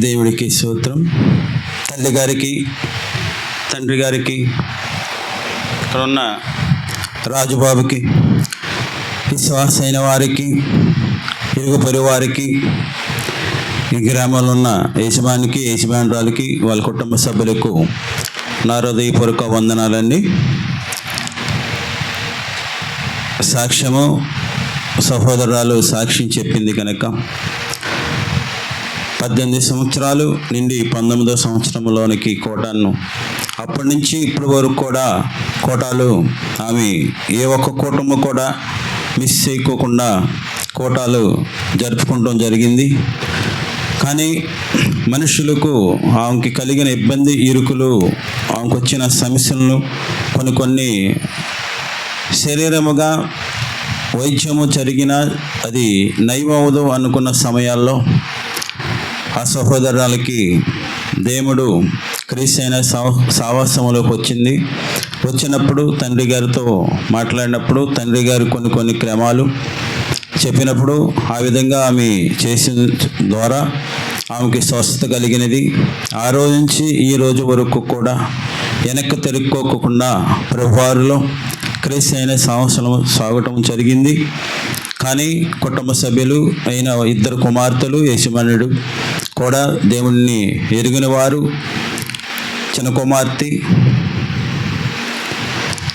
దేవుడికి సూత్రం తల్లి గారికి తండ్రి గారికి ఇక్కడ ఉన్న రాజుబాబుకి విశ్వాస అయిన వారికి ఇరుగు పొరి వారికి ఈ గ్రామంలో ఉన్న యజమానికి యజమానురాలకి వాళ్ళ కుటుంబ సభ్యులకు నా హృదయపూర్వక వందనాలండి. సాక్ష్యము సహోదరాలు సాక్ష్యం చెప్పింది కనుక పద్దెనిమిది సంవత్సరాలు నిండి పంతొమ్మిదో సంవత్సరంలోనికి కోటాను. అప్పటి నుంచి ఇప్పటి వరకు కూడా కోటాలు ఆమె ఏ ఒక్క కూటము కూడా మిస్ చేయకోకుండా కోటాలు జరుపుకోవడం జరిగింది. కానీ మనుషులకు ఆమెకి కలిగిన ఇబ్బంది ఇరుకులు ఆమెకు వచ్చిన సమస్యలను కొన్ని కొన్ని శరీరముగా వైద్యము జరిగిన అది నయమవదు అనుకున్న సమయాల్లో ఆ సహోదరాలకి దేవుడు క్రీస్తైన సావ సావాసంలోకి వచ్చింది. వచ్చినప్పుడు తండ్రి గారితో మాట్లాడినప్పుడు తండ్రి గారు కొన్ని కొన్ని క్రమాలు చెప్పినప్పుడు ఆ విధంగా ఆమె చేసిన ద్వారా ఆమెకి స్వస్థత కలిగినది. ఆ రోజు నుంచి ఈ రోజు వరకు కూడా వెనక్కి తెలుక్కోకుండా ప్రభువారిలో క్రీస్తు అయిన సంవత్సరం సాగటం జరిగింది. కానీ కుటుంబ సభ్యులు అయిన ఇద్దరు కుమార్తెలు యజమానుడు కూడా దేవుణ్ణి ఎరిగిన వారు. చిన్న కుమార్తె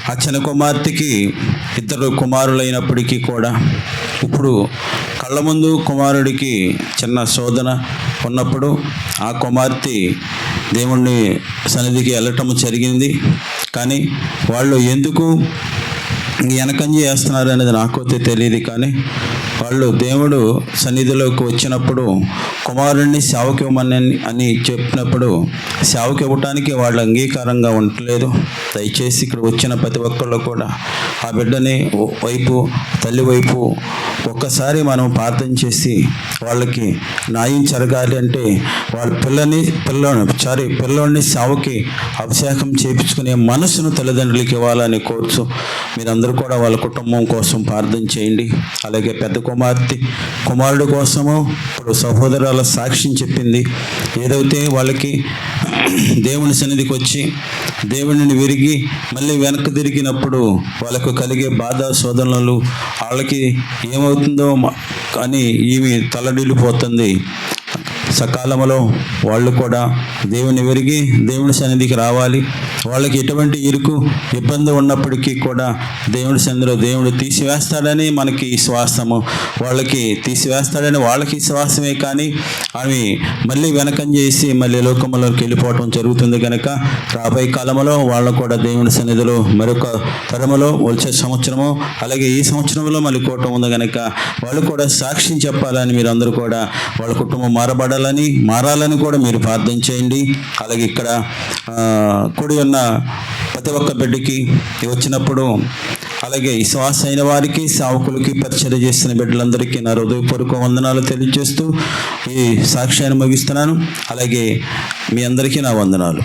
ఆ చిన్న కుమార్తెకి ఇద్దరు కుమారులైనప్పటికీ కూడా ఇప్పుడు కళ్ళ ముందు కుమారుడికి చిన్న శోధన ఉన్నప్పుడు ఆ కుమార్తె దేవుణ్ణి సన్నిధికి వెళ్ళటం జరిగింది. కానీ వాళ్ళు ఎందుకు వెనకంజ చేస్తున్నారు అనేది నాకైతే తెలియదు కానీ వాళ్ళు దేవుడు సన్నిధిలోకి వచ్చినప్పుడు కుమారుణ్ణి సేవకి ఇవ్వమని అని చెప్పినప్పుడు సేవకి ఇవ్వటానికి వాళ్ళు అంగీకారంగా ఉండలేదు. దయచేసి ఇక్కడ వచ్చిన ప్రతి ఒక్కళ్ళు కూడా ఆ బిడ్డని వైపు తల్లి వైపు ఒక్కసారి మనం ప్రార్థన చేసి వాళ్ళకి న్యాయం జరగాలి అంటే వాళ్ళ పిల్లని పిల్లని సారీ పిల్లోడిని సేవకి అభిషేకం చేయించుకునే మనసును తల్లిదండ్రులకి ఇవ్వాలని కోరుచు. మీరందరూ కూడా వాళ్ళ కుటుంబం కోసం ప్రార్థన చేయండి. అలాగే పెద్ద కుమార్తె కుమారుడు కోసము ఇప్పుడు సహోదరాల సాక్ష్యం చెప్పింది. ఏదైతే వాళ్ళకి దేవుని సన్నిధికి వచ్చి దేవుడిని విరిగి మళ్ళీ వెనక్కి తిరిగినప్పుడు వాళ్ళకు కలిగే బాధ శోధనలు వాళ్ళకి ఏమవుతుందో అని ఈమె తలడిల్లిపోతుంది. సకాలంలో వాళ్ళు కూడా దేవుని విరిగి దేవుని సన్నిధికి రావాలి. వాళ్ళకి ఎటువంటి ఇరుకు ఇబ్బంది ఉన్నప్పటికీ కూడా దేవుడి సన్నిధిలో దేవుడు తీసివేస్తాడని మనకి శ్వాసము. వాళ్ళకి తీసివేస్తాడని వాళ్ళకి శ్వాసమే కానీ అవి మళ్ళీ వెనకం చేసి మళ్ళీ లోకంలోకి వెళ్ళిపోవటం జరుగుతుంది కనుక రాబోయే కాలంలో వాళ్ళు కూడా దేవుని సన్నిధిలో మరొక తరములో వచ్చే సంవత్సరము అలాగే ఈ సంవత్సరంలో మళ్ళీ కూటం ఉంది కనుక వాళ్ళు కూడా సాక్ష్యం చెప్పాలని మీరు అందరూ కూడా వాళ్ళ కుటుంబం మారబడాలని మారాలని కూడా మీరు ప్రార్థన చేయండి. అలాగే ఇక్కడ కుడి ఉన్న ఉన్న ప్రతి ఒక్క బిడ్డకి వచ్చినప్పుడు అలాగే ఈ శ్వాస అయిన వారికి సావకులకి పరిచయం చేసిన బిడ్డలందరికీ నా హృదయపూర్వక వందనాలు తెలియజేస్తూ ఈ సాక్ష్యాన్ని ముగిస్తున్నాను. అలాగే మీ అందరికీ నా వందనాలు.